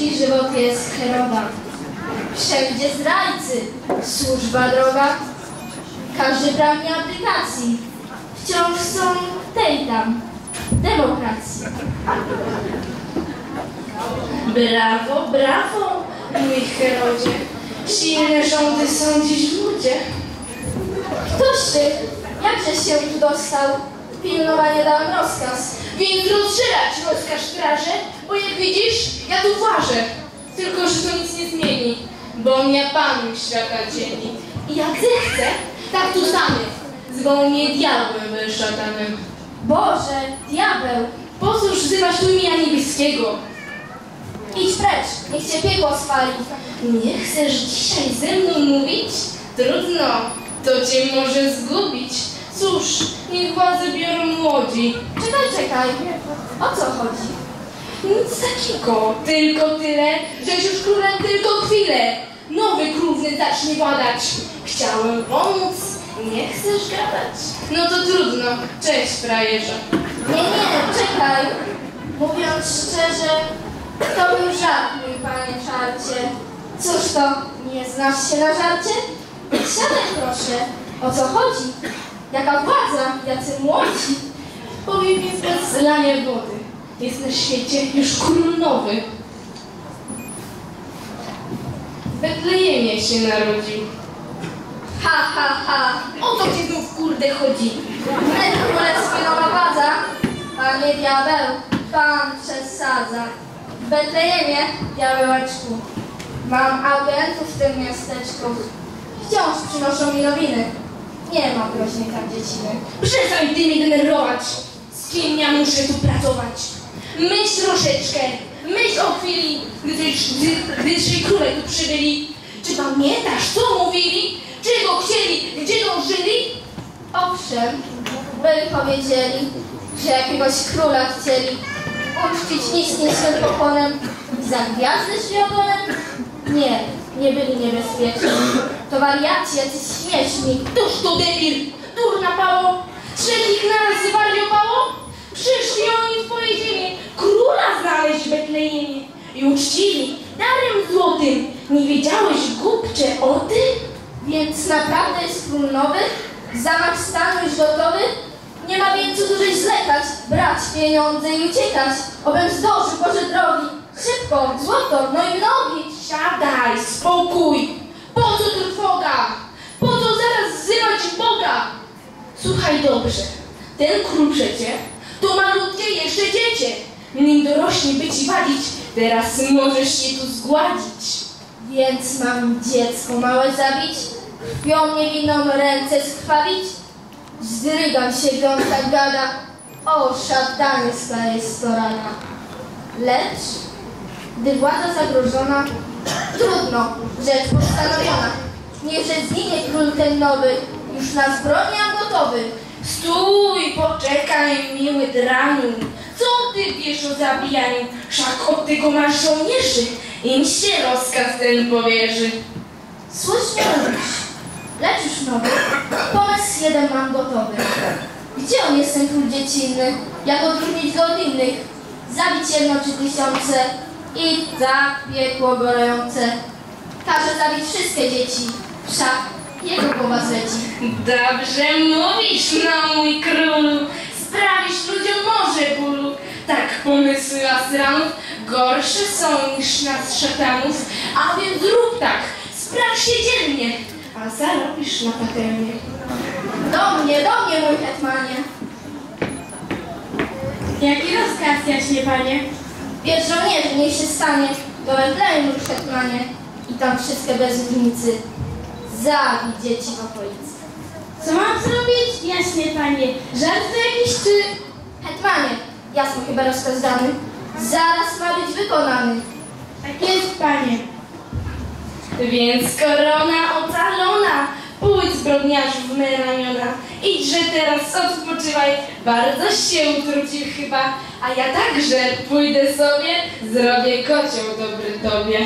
ciężki żywot jest Heroda. Wszędzie zdrajcy, służba droga. Każdy pragnie aplikacji. Wciąż są tej tam, demokracji. Brawo, brawo, mój Herodzie. Silne rządy są dziś w ludzie. Któż ty? Jakże się tu dostał? Pilnowanie dałem rozkaz. Więc rozstrzelać rozkaz straży, bo jak widzisz, ja tu ważę. Tylko, że to nic nie zmieni, bo ja panuj świata dzieli. I jak zechcę, tak tu stanę. Zwą mnie diabłem szatanem. Boże, diabeł, Po cóż wzywasz tu imienia niebieskiego? idź precz, niech cię piekło spali. Nie chcesz dzisiaj ze mną mówić? Trudno, to cię może zgubić. Cóż, niech władzę biorą młodzi. Czekaj, czekaj, o co chodzi? Nic takiego, tylko tyle, żeś już królem tylko chwilę. Nowy królny zacznie władać. Chciałem pomóc, nie chcesz gadać? No to trudno, cześć frajerze. Nie, nie, czekaj. Mówiąc szczerze, to był żart, mój panie czarcie. Cóż to, nie znasz się na żarcie? Siadaj proszę, o co chodzi? Jaka władza, jacy młodzi? Powiem więc bez zlania wody. Jest na świecie już król nowy. W Betlejemie się narodził. Ha, ha, ha, O to ci znów kurde chodzi. my królewskie nowa władza, panie diabeł, pan przesadza. W Betlejemie, diabełeczku, mam agentów w tym miasteczku. Wciąż przynoszą mi nowiny. Nie ma groźnej tam dzieciny. Przestań ty mnie denerwować. Z kim ja muszę tu pracować? Myśl troszeczkę. Myśl o chwili, gdy, gdy, gdy trzej króle tu przybyli. Czy pamiętasz, co mówili? Czego chcieli? Gdzie dążyli? Owszem, byli powiedzieli, że jakiegoś króla chcieli uczcić niskim swym pokonem i za gwiazdy światonem? Nie, nie byli niebezpieczni. To wariaci, jacyś śmieszni. Tuż to debil, durna pało. Trzech ich naraz zwariowało. Przyszli oni w twoje ziemię, króla znaleźć w Betlejemie. I uczcili darem złotym. Nie wiedziałeś, głupcze, o tym? Więc naprawdę jest król nowy? Zamach stanu już gotowy? Nie ma więc co dłużej zlekać, brać pieniądze i uciekać. Obym zdążył Boże drogi. Szybko, złoto, no i nogi. Siadaj, spokój! Po co trwoga? Po co zaraz wzywać Boga? Słuchaj dobrze, ten król przecie to malutkie jeszcze dziecię. Nim dorośnie by ci walić, teraz możesz się tu zgładzić. Więc mam dziecko małe zabić? Krwią niewinną ręce skrwawić? Zdrygam się, gdy on tak gada. O, szatanie staje storana. Lecz, gdy władza zagrożona, trudno, rzecz postanowiona. Niechże zginie król ten nowy, już na zbrodnię gotowy. Stój, poczekaj, miły draniu. Co ty wiesz o zabijaniu? Wszak od tego masz żołnierzy. Im się rozkaz ten powierzy. Słusznie mówisz, lecz już nowy, pomysł jeden mam gotowy. Gdzie on jest ten król dziecinny? Jak odróżnić go od innych? Zabić jedno czy tysiące i tak piekło gorące. Każe zabić wszystkie dzieci, wszak jego głowa zleci. Dobrze mówisz, no mój królu. Sprawisz ludziom morze bólu. Tak pomysły asranów gorsze są niż nas szatanów. A więc rób tak, spraw się dzielnie, a zarobisz na patelnię. Do mnie, do mnie, mój hetmanie. Jaki rozkaz, jaśnie panie? Wiesz, żołnierzy, niech się stanie do Betlejem już hetmanie i tam wszystkie bez różnicy. Zabij dzieci w okolicy. Co mam zrobić? Jaśnie panie. Żart to jakiś czy... Hetmanie, jasno chyba rozkaz dany, zaraz ma być wykonany. Tak jest, panie. Więc korona ocalona, pójdź zbrodniarzu w me ramiona. Idźże teraz, odpoczywaj, bardzo się utrudził chyba, a ja także pójdę sobie, zrobię kocioł dobry tobie.